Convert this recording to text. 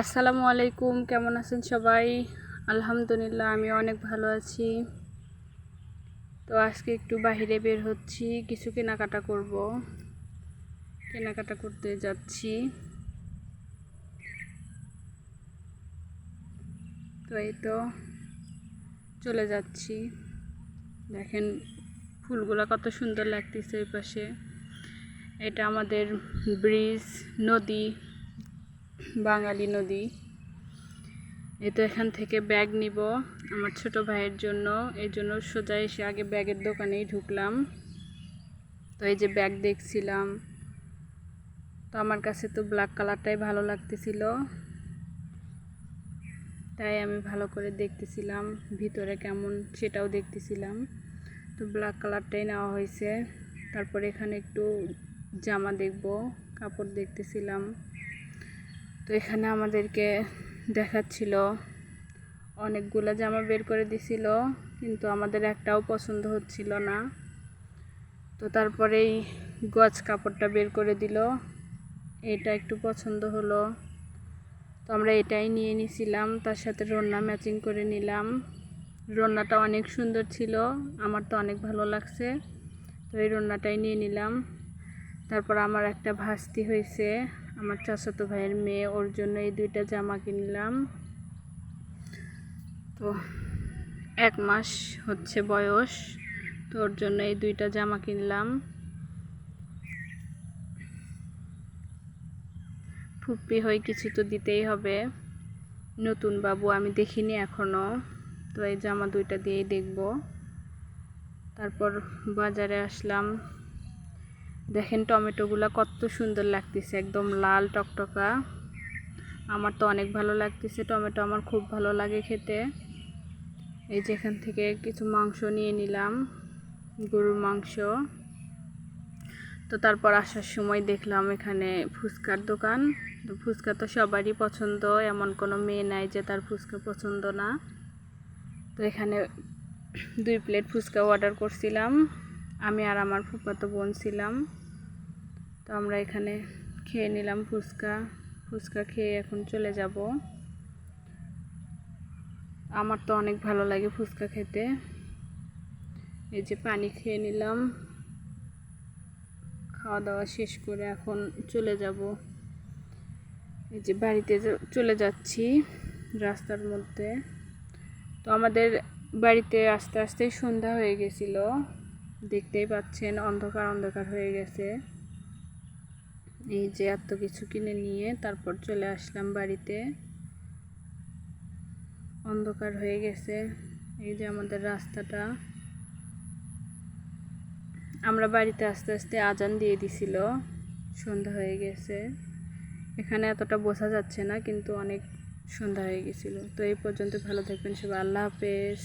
আসসালামু আলাইকুম, কেমন আছেন সবাই? আলহামদুলিল্লাহ আমি অনেক ভালো আছি। তো আজকে একটু বাইরে বের হচ্ছি, কিছু কেনাকাটা করব। কেনাকাটা করতে যাচ্ছি। তো এই তো চলে যাচ্ছি। দেখেন ফুলগুলো কত সুন্দর লাগতেছে এই পাশে। এটা আমাদের ব্রিজ, নদী। বাঙালি নদী। এই তো এখান থেকে ব্যাগ নিব আমার ছোট ভাইয়ের জন্য। এই জন্য সোজা এসে আগে ব্যাগের দোকানেই ঢুকলাম। তো এই যে ব্যাগ দেখছিলাম। তো আমার কাছে তো ব্ল্যাক কালারটাই ভালো লাগতেছিল। তাই আমি ভালো করে দেখতেছিলাম ভিতরে কেমন সেটাও দেখতেছিলাম। তো ব্ল্যাক কালারটাই নেওয়া হয়েছে। তারপরে এখানে একটু জামা দেখব, কাপড় দেখতেছিলাম। তো এখানে আমাদেরকে দেখাচ্ছিল অনেকগুলো জামা বের করে দিছিল, কিন্তু আমাদের একটাও পছন্দ হচ্ছিল না। তো তারপরে এই গজ কাপড়টা বের করে দিল, এটা একটু পছন্দ হলো। তো আমরা এটাই নিয়ে নিছিলাম, তার সাথে রন্না ম্যাচিং করে নিলাম। রন্নাটা অনেক সুন্দর ছিল, আমার তো অনেক ভালো লাগছে, তো এই রন্নাটাই নিয়ে নিলাম। তারপর আমার একটা ভাস্তি হয়েছে আমার চাচাতো ভাইয়ের মেয়ে, ওর জন্য এই দুইটা জামা কিনলাম। তো এক মাস হচ্ছে বয়স, তো ওর জন্য এই দুইটা জামা কিনলাম। ফুপ্পি হয়ে কিছু তো দিতেই হবে। নতুন বাবু আমি দেখিনি এখনও তো এই জামা দুইটা দিয়েই দেখব। তারপর বাজারে আসলাম। দেখেন টমেটোগুলো কত সুন্দর লাগতেছে, একদম লাল টকটকা। আমার তো অনেক ভালো লাগতেছে, টমেটো আমার খুব ভালো লাগে খেতে। এই যেখান থেকে কিছু মাংস নিয়ে নিলাম, গরুর মাংস। তো তারপর আসার সময় দেখলাম এখানে ফুচকার দোকান। তো ফুচকা তো সবারই পছন্দ, এমন কোনো মেয়ে নাই যে তার ফুচকা পছন্দ না। তো এখানে দুই প্লেট ফুচকা অর্ডার করছিলাম। আমি আর আমার ফুফাতো বোন ছিলাম। তো আমরা এখানে খেয়ে নিলাম ফুচকা। ফুচকা খেয়ে এখন চলে যাব। আমার তো অনেক ভালো লাগে ফুচকা খেতে। এই যে পানি খেয়ে নিলাম। খাওয়া দাওয়া শেষ করে এখন চলে যাব। এই যে বাড়িতে চলে যাচ্ছি রাস্তার মধ্যে। তো আমাদের বাড়িতে আস্তে আস্তে সন্ধ্যা হয়ে গেছিল। দেখতেই পাচ্ছেন, অন্ধকার অন্ধকার হয়ে গেছে। এই যে এত কিছু কিনে নিয়ে তারপর চলে আসলাম বাড়িতে। অন্ধকার হয়ে গেছে, এই যে আমাদের রাস্তাটা। আমরা বাড়িতে আস্তে আস্তে আজান দিয়ে দিছিল, সন্ধ্যা হয়ে গেছে। এখানে এতটা বোঝা যাচ্ছে না, কিন্তু অনেক সন্ধ্যা হয়ে গেছিল। তো এই পর্যন্ত ভালো থাকবেন সবাই, আল্লাহ হাফেজ।